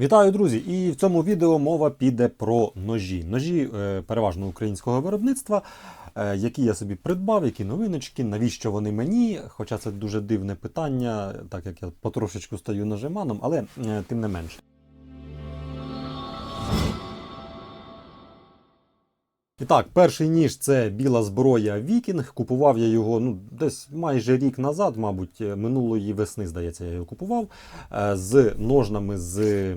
Вітаю, друзі! І в цьому відео мова піде про ножі. Ножі е, переважно українського виробництва, е, які я собі придбав, які новиночки, навіщо вони мені? Хоча це дуже дивне питання, так як я потрошечку стаю ножеманом, але е, тим не менше. І так, перший ніж це біла зброя Вікінг. Купував я його ну, десь майже рік назад, мабуть, е, минулої весни, здається, я його купував. е, З ножнами з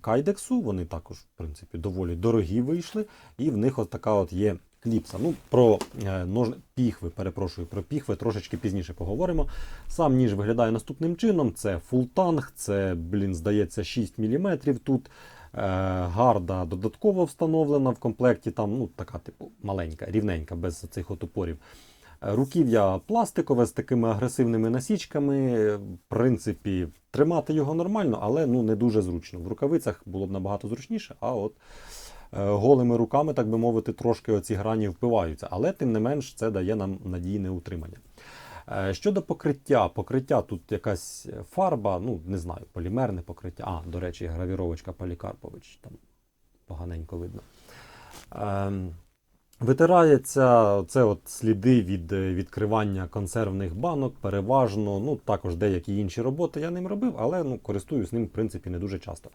кайдексу. Вони також, в принципі, доволі дорогі вийшли. І в них от така от є кліпса. Ну, про е, нож... піхви, перепрошую, про піхви трошечки пізніше поговоримо. Сам ніж виглядає наступним чином: це фултанг, це, блін, здається, 6 мм тут. Е, Гарда додатково встановлена в комплекті, там ну, така, типу, маленька, рівненька, без цих от упорів. Е, Руків'я пластикове з такими агресивними насічками. В принципі, тримати його нормально, але ну, не дуже зручно. В рукавицях було б набагато зручніше, а от голими руками, так би мовити, трошки оці грані впиваються. Але тим не менш це дає нам надійне утримання. Е, Щодо покриття, покриття тут якась фарба, ну не знаю, полімерне покриття. А, до речі, гравіровочка Полікарпович, там поганенько видно. Ем, Витирається це от сліди від е, відкривання консервних банок, переважно. Ну, також деякі інші роботи я ним робив, але ну, користуюсь ним, в принципі, не дуже часто.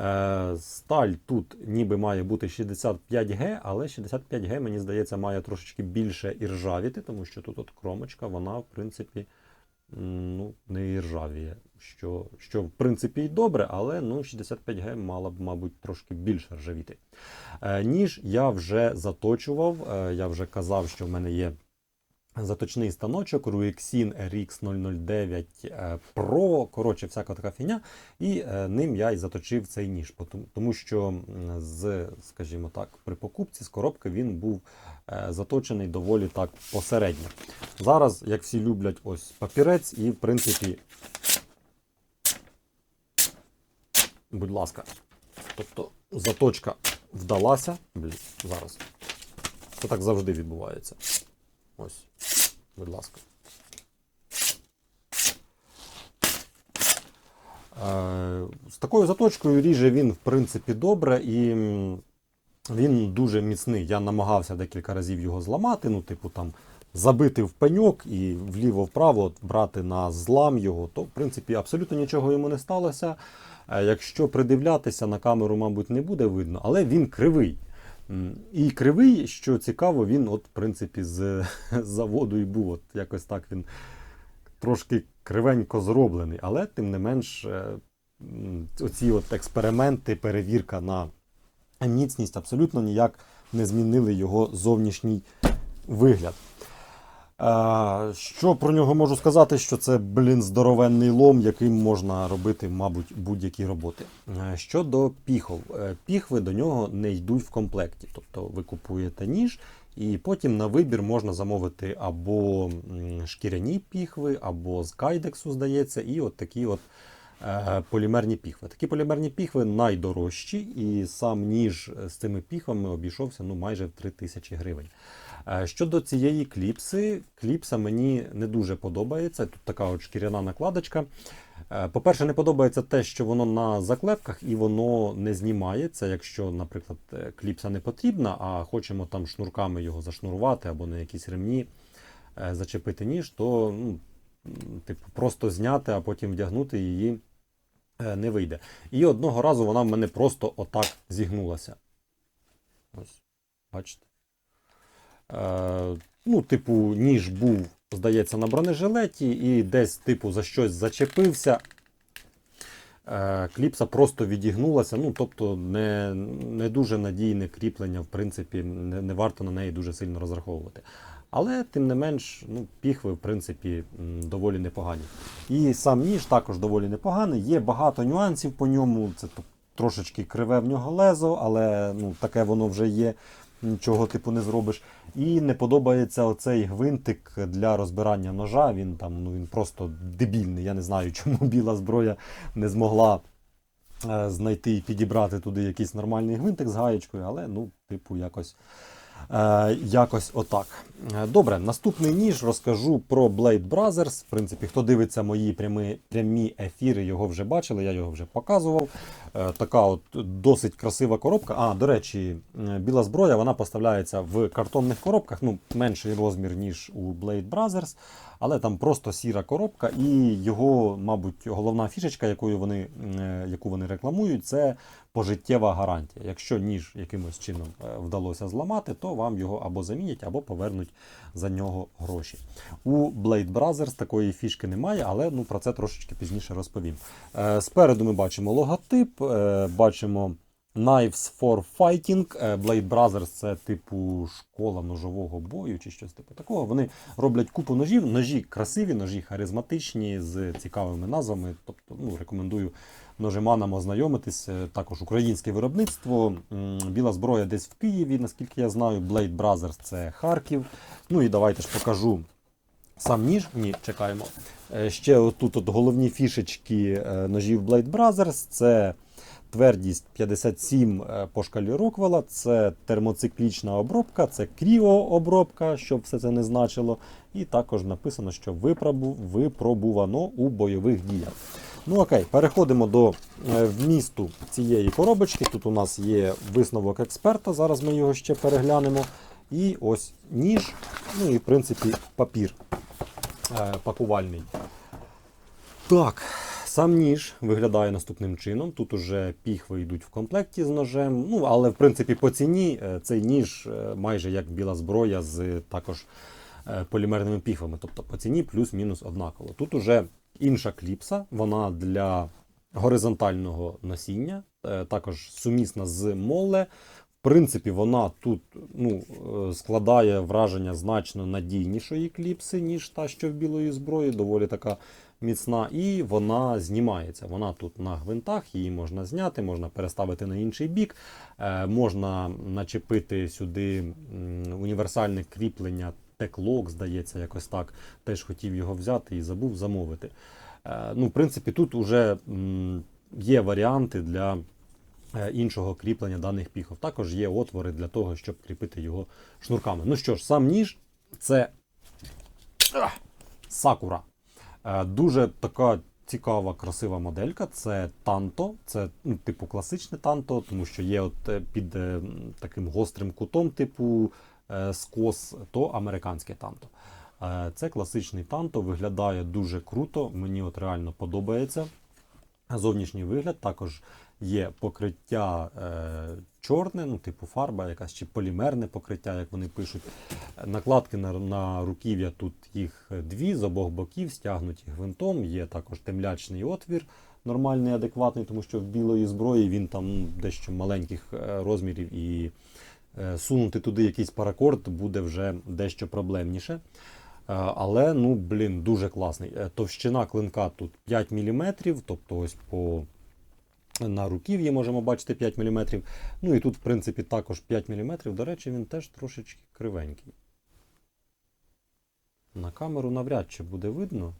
Е, сталь тут ніби має бути 65Г, але 65Г, мені здається, має трошечки більше іржавіти, тому що тут от кромочка, вона, в принципі, ну, не іржавіє. Що, що в принципі і добре, але ну, 65Г мала б, мабуть, трошки більше ржавіти. Е, ніж я вже заточував, е, я вже казав, що в мене є заточний станочок Ruixin RX009 е, Pro, коротше, всяка така фігня. І е, ним я і заточив цей ніж, тому що з, скажімо так, при покупці з коробки він був е, заточений доволі так посередньо. Зараз, як всі люблять, ось папірець, і в принципі, будь ласка, тобто заточка вдалася. Блін, зараз. Це так завжди відбувається. Ось, будь ласка. Е, З такою заточкою ріже він, в принципі, добре і він дуже міцний. Я намагався декілька разів його зламати, ну, типу, там, забити в пеньок і вліво-вправо брати на злам його, то, в принципі, абсолютно нічого йому не сталося. Е, Якщо придивлятися на камеру, мабуть, не буде видно, але він кривий. І кривий, що цікаво, він, от, в принципі, з, з заводу і був. От якось так він трошки кривенько зроблений. Але, тим не менш, е, оці от експерименти, перевірка на міцність абсолютно ніяк не змінили його зовнішній вигляд. Що про нього можу сказати? Що це, блін, здоровенний лом, яким можна робити, мабуть, будь-які роботи. Щодо піхов, Е, піхви до нього не йдуть в комплекті. Тобто ви купуєте ніж, і потім на вибір можна замовити або шкіряні піхви, або з кайдексу, здається, і от такі от е, полімерні піхви. Такі полімерні піхви найдорожчі, і сам ніж з цими піхвами обійшовся ну, майже в 3000 гривень. Е, Щодо цієї кліпси, кліпса мені не дуже подобається. Тут така от шкіряна накладочка. Е, По-перше, не подобається те, що воно на заклепках і воно не знімається, якщо, наприклад, е, кліпса не потрібна, а хочемо там шнурками його зашнурувати або на якісь ремні зачепити ніж, то ну, типу, просто зняти, а потім вдягнути її не вийде. І одного разу вона в мене просто отак зігнулася. Ось, бачите? Е, ну, типу, ніж був, здається, на бронежилеті, і десь, типу, за щось зачепився. Е, кліпса просто відігнулася. Ну, тобто, не, не дуже надійне кріплення, в принципі, не, не варто на неї дуже сильно розраховувати. Але, тим не менш, ну, піхви, в принципі, доволі непогані. І сам ніж також доволі непоганий. Є багато нюансів по ньому. Це трошечки криве в нього лезо, але ну, таке воно вже є. Нічого типу не зробиш. І не подобається оцей гвинтик для розбирання ножа. Він там ну він просто дебільний. Я не знаю, чому біла зброя не змогла е, знайти і підібрати туди якийсь нормальний гвинтик з гаєчкою, але ну, типу, якось якось отак. Е, Добре, наступний ніж розкажу про Blade Brothers. В принципі, хто дивиться мої прямі, прямі ефіри, його вже бачили, я його вже показував. Е, така от досить красива коробка. А, до речі, е, біла зброя вона поставляється в картонних коробках, ну, менший розмір, ніж у Blade Brothers, але там просто сіра коробка, і його, мабуть, головна фішечка, якою вони, е, яку вони рекламують, це пожиттєва гарантія. Якщо ніж якимось чином е, вдалося зламати, то вам його або замінять, або повернуть за нього гроші. У Blade Brothers такої фішки немає, але ну, про це трошечки пізніше розповім. Е, Спереду ми бачимо логотип, бачимо Knives for Fighting. Е, Blade Brothers це типу школа ножового бою чи щось типу такого. Вони роблять купу ножів. Ножі красиві, ножі харизматичні з цікавими назвами. Тобто, ну, рекомендую ножеманам ознайомитись. Е, Також українське виробництво. Біла зброя десь в Києві, наскільки я знаю. Blade Brothers це Харків. Ну і давайте ж покажу. Сам ніж, ні, чекаємо. Е, Ще отут от головні фішечки ножів Blade Brothers це твердість 57 е, по шкалі Роквелла, це термоциклічна обробка, це кріообробка, щоб все це не значило. І також написано, що випробу- випробувано у бойових діях. Ну окей, переходимо до е, вмісту цієї коробочки. Тут у нас є висновок експерта, зараз ми його ще переглянемо. І ось ніж, ну і в принципі папір е, пакувальний. Так, сам ніж виглядає наступним чином. Тут уже піхви йдуть в комплекті з ножем. Ну, але в принципі по ціні е, цей ніж е, майже як біла зброя з також е, полімерними піхвами. Тобто по ціні плюс-мінус однаково. Тут уже інша кліпса, вона для горизонтального носіння, також сумісна з моле. Принципі, вона тут ну, е, складає враження значно надійнішої кліпси, ніж та, що в білої зброї, доволі така міцна, і вона знімається. Вона тут на гвинтах, її можна зняти, можна переставити на інший бік, е, можна начепити сюди універсальне кріплення Теклок, здається, якось так. Теж хотів його взяти і забув замовити. Е, Ну, в принципі, тут вже є варіанти для іншого кріплення даних піхов. Також є отвори для того, щоб кріпити його шнурками. Ну що ж, сам ніж це сакура. Е, Дуже така цікава, красива моделька. Це танто, це ну, типу класичне танто, тому що є от е, під е, таким гострим кутом, типу е, скос, то американське танто. Е, Це класичний танто, виглядає дуже круто. Мені от реально подобається. Зовнішній вигляд також є покриття е, чорне, ну, типу фарба, якась чи полімерне покриття, як вони пишуть. Накладки на, на руків'я тут їх дві з обох боків, стягнуті гвинтом. Є також темлячний отвір, нормальний, адекватний, тому що в білої зброї він там ну, дещо маленьких е, розмірів і е, сунути туди якийсь паракорд буде вже дещо проблемніше. Е, Але, ну, блін, дуже класний. Е, Товщина клинка тут 5 мм, тобто ось по на руків'ї можемо бачити 5 мм. Ну і тут, в принципі, також 5 мм. До речі, він теж трошечки кривенький. На камеру навряд чи буде видно.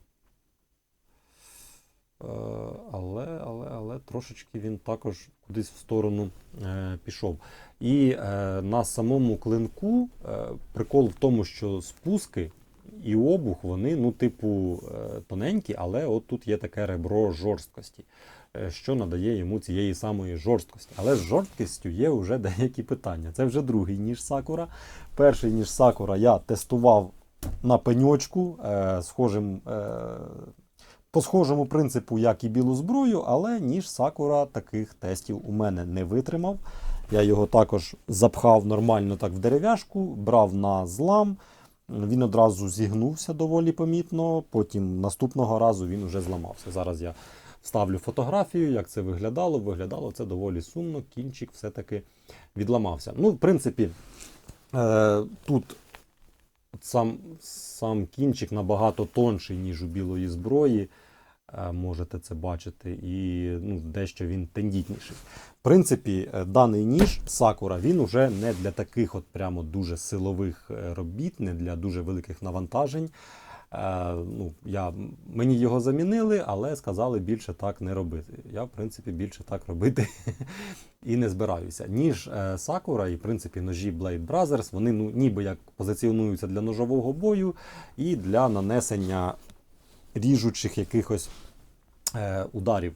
Е, Але, але, але трошечки він також кудись в сторону е, пішов. І е, на самому клинку е, прикол в тому, що спуски і обух, вони, ну, типу, е, тоненькі, але от тут є таке ребро жорсткості, що надає йому цієї самої жорсткості. Але з жорсткістю є вже деякі питання. Це вже другий ніж Сакура. Перший ніж Сакура я тестував на пеньочку, е, схожим. Е, по схожому принципу, як і білу зброю, але ніж Сакура таких тестів у мене не витримав. Я його також запхав нормально так в дерев'яшку, брав на злам. Він одразу зігнувся доволі помітно. Потім наступного разу він уже зламався. Зараз я вставлю фотографію, як це виглядало. Виглядало це доволі сумно. Кінчик все-таки відламався. Ну, в принципі, е, тут сам, сам кінчик набагато тонший, ніж у білої зброї. Е, Можете це бачити, і ну, дещо він тендітніший. В принципі, е, даний ніж Сакура він уже не для таких от прямо дуже силових робіт, не для дуже великих навантажень. Е, ну, я, мені його замінили, але сказали більше так не робити. Я, в принципі, більше так робити і не збираюся. Ніж е, Sakura і, в принципі, ножі Blade Brothers, вони ну, ніби як позиціонуються для ножового бою і для нанесення ріжучих якихось е, ударів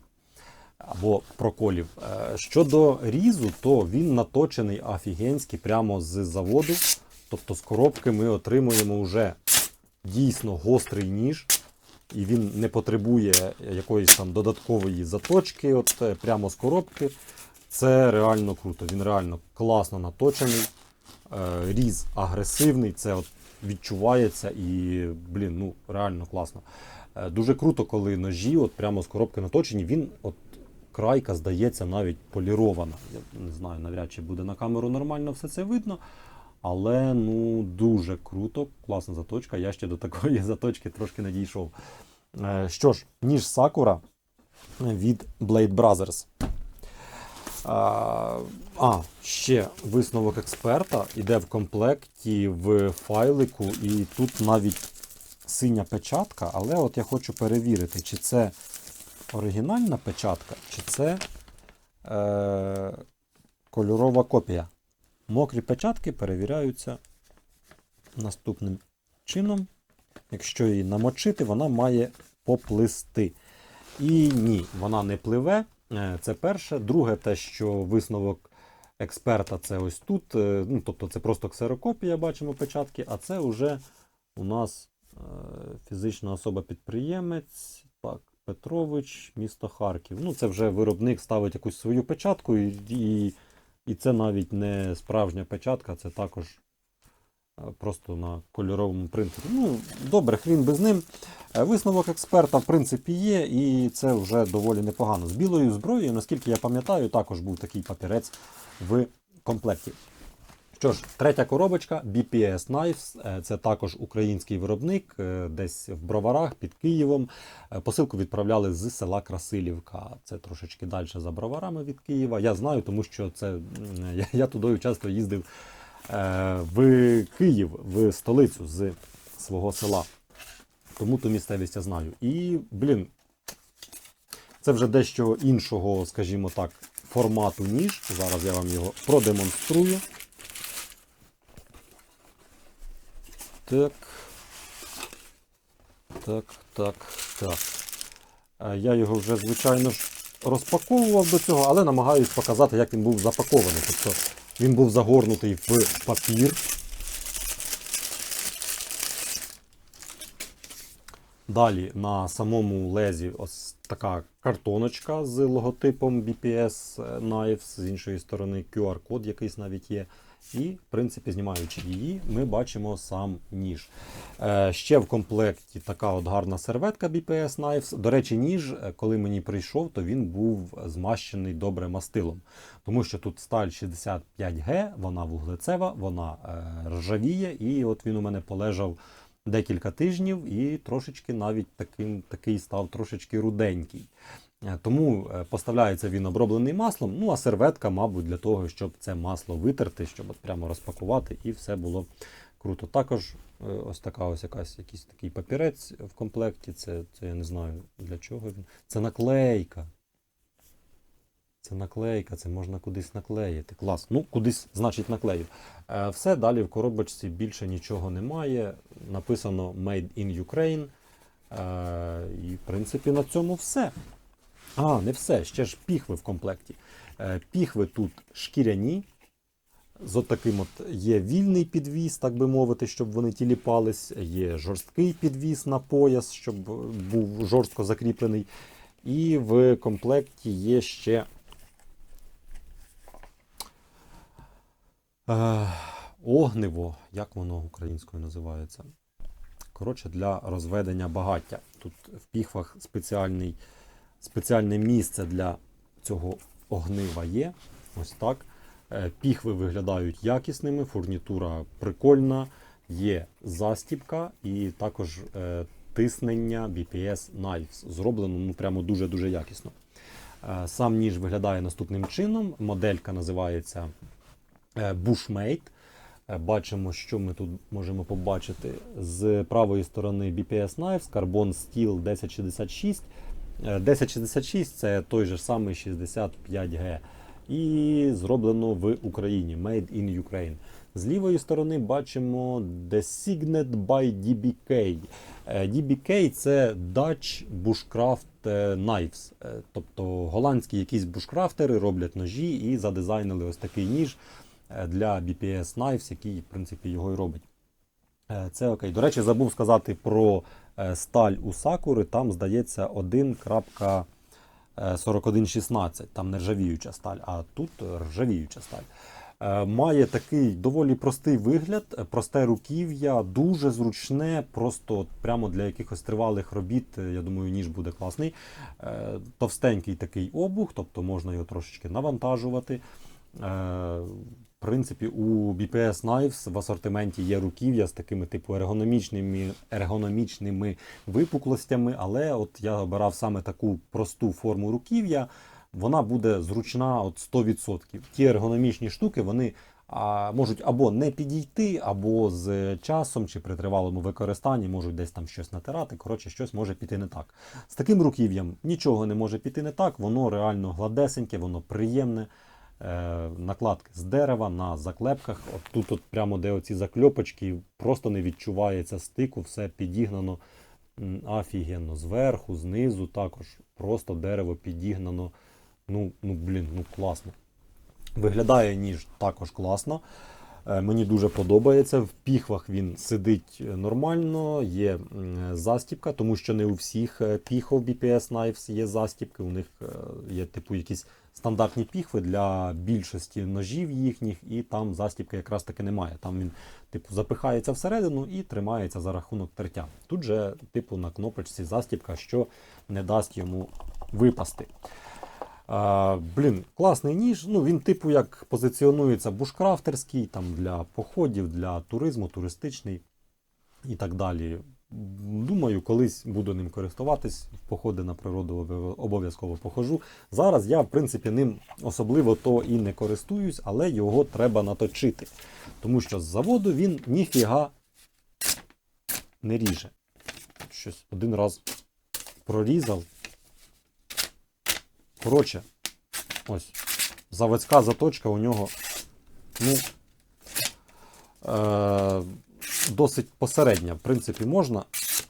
або проколів. Е, Щодо різу, то він наточений офігенськи прямо з заводу. Тобто з коробки ми отримуємо вже дійсно гострий ніж, і він не потребує якоїсь там додаткової заточки, от е, прямо з коробки. Це реально круто. Він реально класно наточений. Е, Різ агресивний, це от відчувається і, блін, ну реально класно. Е, Дуже круто, коли ножі от прямо з коробки наточені. Він от крайка здається навіть полірована. Я не знаю, навряд чи буде на камеру нормально все це видно. Але ну дуже круто, класна заточка. Я ще до такої заточки трошки не дійшов. Е, Що ж, ніж Sakura від Blade Brothers. А, а, ще висновок експерта іде в комплекті в файлику, і тут навіть синя печатка, але от я хочу перевірити, чи це оригінальна печатка, чи це е, кольорова копія. Мокрі печатки перевіряються наступним чином. Якщо її намочити, вона має поплисти. І ні, вона не пливе. Е, Це перше. Друге, те, що висновок експерта це ось тут. Е, Ну, тобто це просто ксерокопія, бачимо печатки, а це вже у нас е, фізична особа-підприємець. Так, Петрович, місто Харків. Ну, це вже виробник ставить якусь свою печатку, і, і, це навіть не справжня печатка, це також е, просто на кольоровому принтері. Ну, добре, хрін з ним. Е, Висновок експерта, в принципі, є, і це вже доволі непогано. З білою зброєю, наскільки я пам'ятаю, також був такий папірець в комплекті. Що ж, третя коробочка BPS Knives. Е, Це також український виробник, е, десь в Броварах під Києвом. Е, Посилку відправляли з села Красилівка. Це трошечки далі за Броварами від Києва. Я знаю, тому що це я, я туди часто їздив в Київ, в столицю з свого села. Тому ту місцевість я знаю. І, блін, це вже дещо іншого, скажімо так, формату ніж. Зараз я вам його продемонструю. Так. Так, так, так. Е, Я його вже, звичайно ж, розпаковував до цього, але намагаюсь показати, як він був запакований. Тобто він був загорнутий в папір. Далі на самому лезі ось така картоночка з логотипом BPS Knives, з іншої сторони QR-код якийсь навіть є. І, в принципі, знімаючи її, ми бачимо сам ніж. Е, ще в комплекті така от гарна серветка BPS Knives. До речі, ніж, е, коли мені прийшов, то він був змащений добре мастилом. Тому що тут сталь 65G, вона вуглецева, вона е, ржавіє, і от він у мене полежав декілька тижнів і трошечки навіть таким, такий став трошечки руденький. Е, Тому е, поставляється він оброблений маслом, ну а серветка, мабуть, для того, щоб це масло витерти, щоб от прямо розпакувати і все було круто. Також е, ось така ось якась якийсь такий папірець в комплекті. Це, це я не знаю для чого він. Це наклейка. Це наклейка, це можна кудись наклеїти. Клас. Ну, кудись, значить, наклею. Е, все, далі в коробочці більше нічого немає. Написано Made in Ukraine. І, в принципі, на цьому все. А, не все, ще ж піхви в комплекті. Е, Піхви тут шкіряні. З отаким от є вільний підвіс, так би мовити, щоб вони тіліпались. Є жорсткий підвіс на пояс, щоб був жорстко закріплений. І в комплекті є ще е, огниво, як воно українською називається. Коротше, для розведення багаття. Тут в піхвах спеціальний, спеціальне місце для цього огнива є. Ось так. Е, Піхви виглядають якісними, фурнітура прикольна, є застібка і також е, тиснення BPS Knives. Зроблено ну, прямо дуже-дуже якісно. Е, Сам ніж виглядає наступним чином. Моделька називається Bushmate. Бачимо, що ми тут можемо побачити. З правої сторони BPS Knives, Carbon Steel 1066. Е, 1066 це той же самий 65G. І зроблено в Україні. Made in Ukraine. З лівої сторони бачимо Designed by DBK. Е, DBK це Dutch Bushcraft е, Knives. Е, Тобто голландські якісь бушкрафтери роблять ножі і задизайнили ось такий ніж е, для BPS Knives, який, в принципі, його і робить. Е, Це окей. До речі, забув сказати про е, сталь у Сакури. Там, здається, 1.4116. Там не ржавіюча сталь, а тут ржавіюча сталь. Е, Має такий доволі простий вигляд, е, просте руків'я, дуже зручне, просто прямо для якихось тривалих робіт. е, Я думаю, ніж буде класний. Е, Товстенький такий обух, тобто можна його трошечки навантажувати. В принципі, у BPS Knives в асортименті є руків'я з такими типу ергономічними, ергономічними випуклостями, але от я обирав саме таку просту форму руків'я. Вона буде зручна от 100%. Ті ергономічні штуки вони а, можуть або не підійти, або з часом чи при тривалому використанні можуть десь там щось натирати. Коротше, щось може піти не так. З таким руків'ям нічого не може піти не так, воно реально гладесеньке, воно приємне. Е, накладки з дерева на заклепках. От тут, от прямо де оці закльопочки, просто не відчувається стику, все підігнано офігенно. Зверху, знизу також просто дерево підігнано. Ну, ну блін, ну класно. Виглядає ніж також класно. Е, Мені дуже подобається. В піхвах він сидить нормально, є застіпка, тому що не у всіх е, піхов BPS Knives є застіпки. У них є типу якісь стандартні піхви для більшості ножів їхніх, і там застіпки якраз таки немає. Там він типу запихається всередину і тримається за рахунок тертя. Тут же, типу, на кнопочці застіпка, що не дасть йому випасти. А, блін, класний ніж. Ну, він, типу, як позиціонується бушкрафтерський, там для походів, для туризму, туристичний і так далі. Думаю, колись буду ним користуватись. В походи на природу обов'язково похожу. Зараз я, в принципі, ним особливо то і не користуюсь, але його треба наточити. Тому що з заводу він ніфіга не ріже. Щось один раз прорізав. Коротше, ось. Заводська заточка у нього. Ну. Е- досить посередня. В принципі, можна,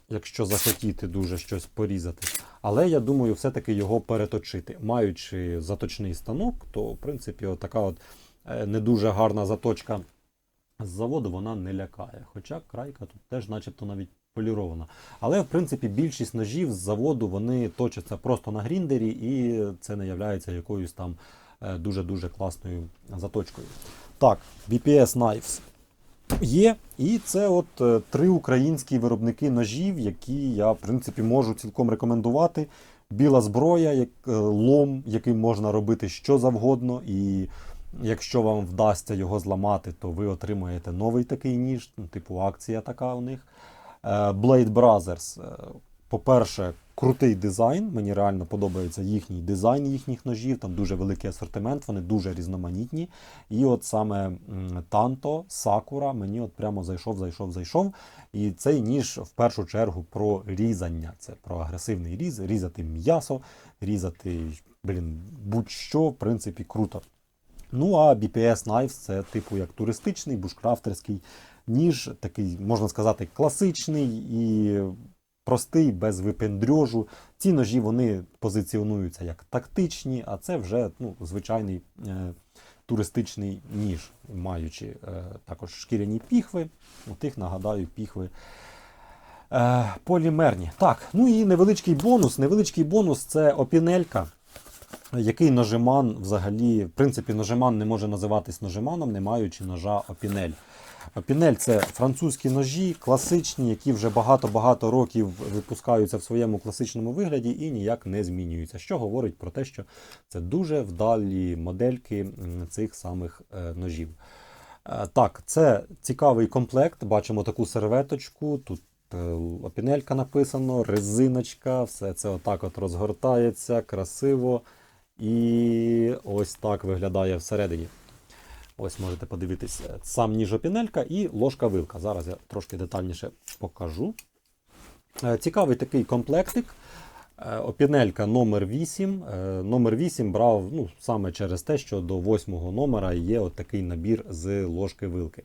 якщо захотіти дуже щось порізати. Але я думаю, все-таки його переточити. Маючи заточний станок, то в принципі така от е, не дуже гарна заточка з заводу вона не лякає. Хоча крайка тут теж, начебто, навіть полірована. Але в принципі більшість ножів з заводу вони точаться просто на гріндері, і це не є якоюсь там е, дуже-дуже класною заточкою. Так, BPS Knives є, і це от е, три українські виробники ножів, які я, в принципі, можу цілком рекомендувати. Біла зброя, як е, лом, яким можна робити що завгодно, і якщо вам вдасться його зламати, то ви отримаєте новий такий ніж, ну, типу акція така у них. Е, Blade Brothers. По-перше, крутий дизайн. Мені реально подобається їхній дизайн їхніх ножів. Там дуже великий асортимент, вони дуже різноманітні. І от саме Tanto, Sakura мені от прямо зайшов, зайшов, зайшов. І цей ніж в першу чергу про різання. Це про агресивний різ, різати м'ясо, різати блін, будь-що, в принципі, круто. Ну а BPS Knives це типу як туристичний, бушкрафтерський ніж, такий, можна сказати, класичний і простий, без випендрьожу. Ці ножі вони позиціонуються як тактичні, а це вже ну, звичайний е, туристичний ніж, маючи е, також шкіряні піхви. У тих, нагадаю, піхви. Е, полімерні. Так, ну і невеличкий бонус. Невеличкий бонус це опінелька який ножиман взагалі, в принципі, ножиман не може називатись ножиманом, не маючи ножа опінель. Опінель це французькі ножі, класичні, які вже багато-багато років випускаються в своєму класичному вигляді і ніяк не змінюються. Що говорить про те, що це дуже вдалі модельки цих самих е, ножів. Е, Так, це цікавий комплект. Бачимо таку серветочку. Тут е, опінелька написано, резиночка, все це отак от розгортається, красиво. І ось так виглядає всередині. Ось можете подивитись е, сам ніж опінелька і ложка-вилка. Зараз я трошки детальніше покажу. Е, Цікавий такий комплектик. Е, Опінелька номер 8. Е, Номер 8 брав ну, саме через те, що до 8 номера є от такий набір з ложки-вилки.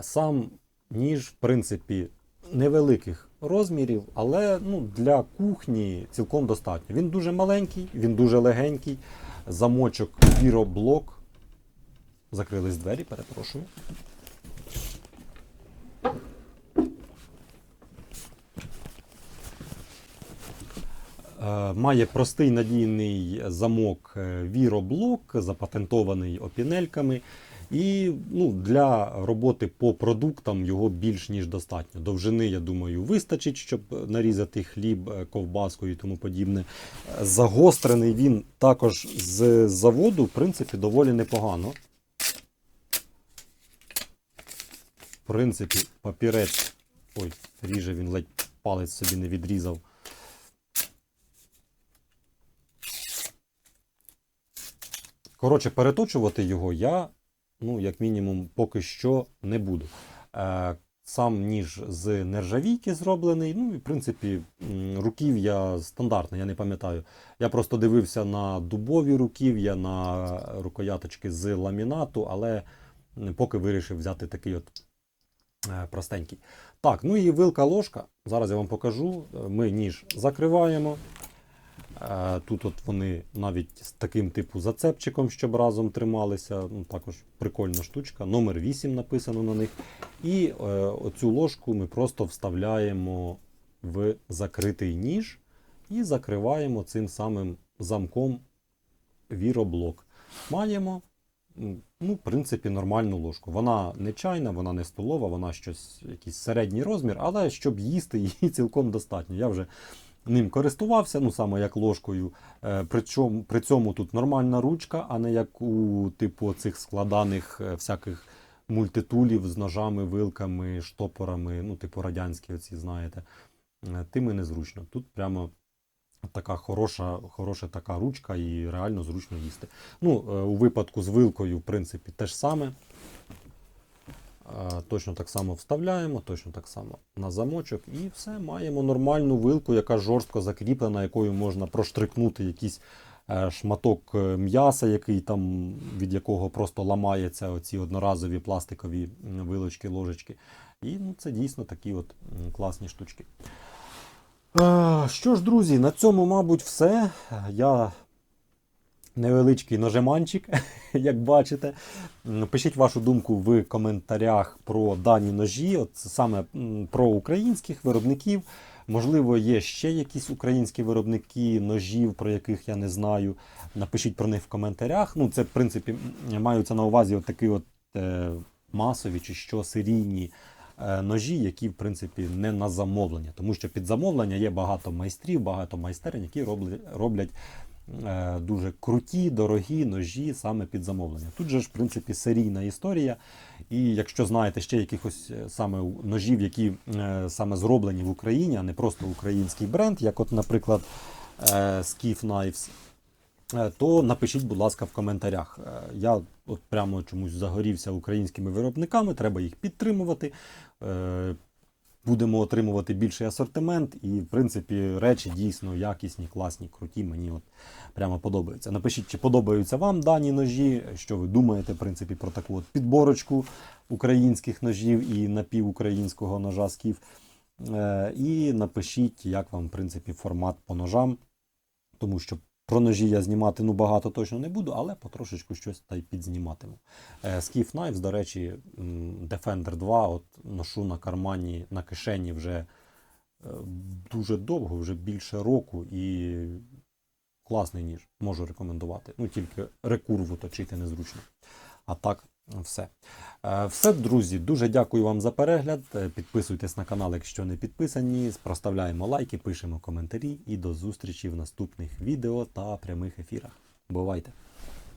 Сам ніж, в принципі, невеликих розмірів, але ну, для кухні цілком достатньо. Він дуже маленький, він дуже легенький. Замочок віроблок. Закрились двері, перепрошую. Е, Має простий надійний замок е, віроблок, запатентований опінельками. І ну, для роботи по продуктам його більш ніж достатньо. Довжини, я думаю, вистачить, щоб нарізати хліб, е, ковбаску і тому подібне. Е, Загострений він також з заводу, в принципі, доволі непогано. В принципі, папірець. Ой, ріже він ледь палець собі не відрізав. Коротше, переточувати його я, ну, як мінімум, поки що не буду. Е, сам ніж з нержавійки зроблений. Ну, і, в принципі, м, руків'я стандартне, я не пам'ятаю. Я просто дивився на дубові руків'я, на рукояточки з ламінату, але поки вирішив взяти такий от е, простенький. Так, ну і вилка-ложка. Зараз я вам покажу. Е, Ми ніж закриваємо. Е, Тут от вони навіть з таким типу зацепчиком, щоб разом трималися. Ну, також прикольна штучка. Номер 8 написано на них. І е, оцю ложку ми просто вставляємо в закритий ніж і закриваємо цим самим замком віроблок. Маємо, ну, в принципі, нормальну ложку. Вона не чайна, вона не столова, вона щось, якийсь середній розмір, але щоб їсти, її цілком достатньо. Я вже ним користувався, ну саме як ложкою. Е, Причому при цьому тут нормальна ручка, а не як у типу цих складаних е, всяких мультитулів з ножами, вилками, штопорами, ну, типу радянські, оці, знаєте. Е, Тими незручно. Тут прямо така хороша, хороша така ручка і реально зручно їсти. Ну, у випадку з вилкою, в принципі, те ж саме. Точно так само вставляємо, точно так само на замочок, і все, маємо нормальну вилку, яка жорстко закріплена, якою можна проштрикнути якийсь е, шматок е, м'яса, який там, від якого просто ламаються оці одноразові пластикові вилочки, ложечки. І ну, це дійсно такі от класні штучки. Що ж, друзі, на цьому, мабуть, все. Я невеличкий ножеманчик, як бачите. Пишіть вашу думку в коментарях про дані ножі, от саме про українських виробників. Можливо, є ще якісь українські виробники ножів, про яких я не знаю. Напишіть про них в коментарях. Ну, це, в принципі, маються на увазі от такі от е, масові чи що серійні е, ножі, які, в принципі, не на замовлення. Тому що під замовлення є багато майстрів, багато майстерень, які роблять, роблять дуже круті, дорогі ножі саме під замовлення. Тут же ж, в принципі, серійна історія. І якщо знаєте ще якихось е, саме ножів, які е, саме зроблені в Україні, а не просто український бренд, як, от, наприклад, е, Skiff Knives, е, то напишіть, будь ласка, в коментарях. Е, Я от прямо чомусь загорівся українськими виробниками, треба їх підтримувати. Будемо отримувати більший асортимент, і, в принципі, речі дійсно якісні, класні, круті. Мені от прямо подобаються. Напишіть, чи подобаються вам дані ножі, що ви думаєте, в принципі, про таку от підборочку українських ножів і напівукраїнського ножа скіф. Е, І напишіть, як вам, в принципі, формат по ножам, тому що про ножі я знімати ну, багато точно не буду, але потрошечку щось та й підзніматиму. Е, Skiff Knives, до речі, Defender 2 от ношу на кармані, на кишені вже е, дуже довго, вже більше року, і класний ніж, можу рекомендувати. Ну, тільки рекурву точити незручно. А так, все. Е, Все, друзі, дуже дякую вам за перегляд. Е, Підписуйтесь на канал, якщо не підписані. Проставляємо лайки, пишемо коментарі і до зустрічі в наступних відео та прямих ефірах. Бувайте!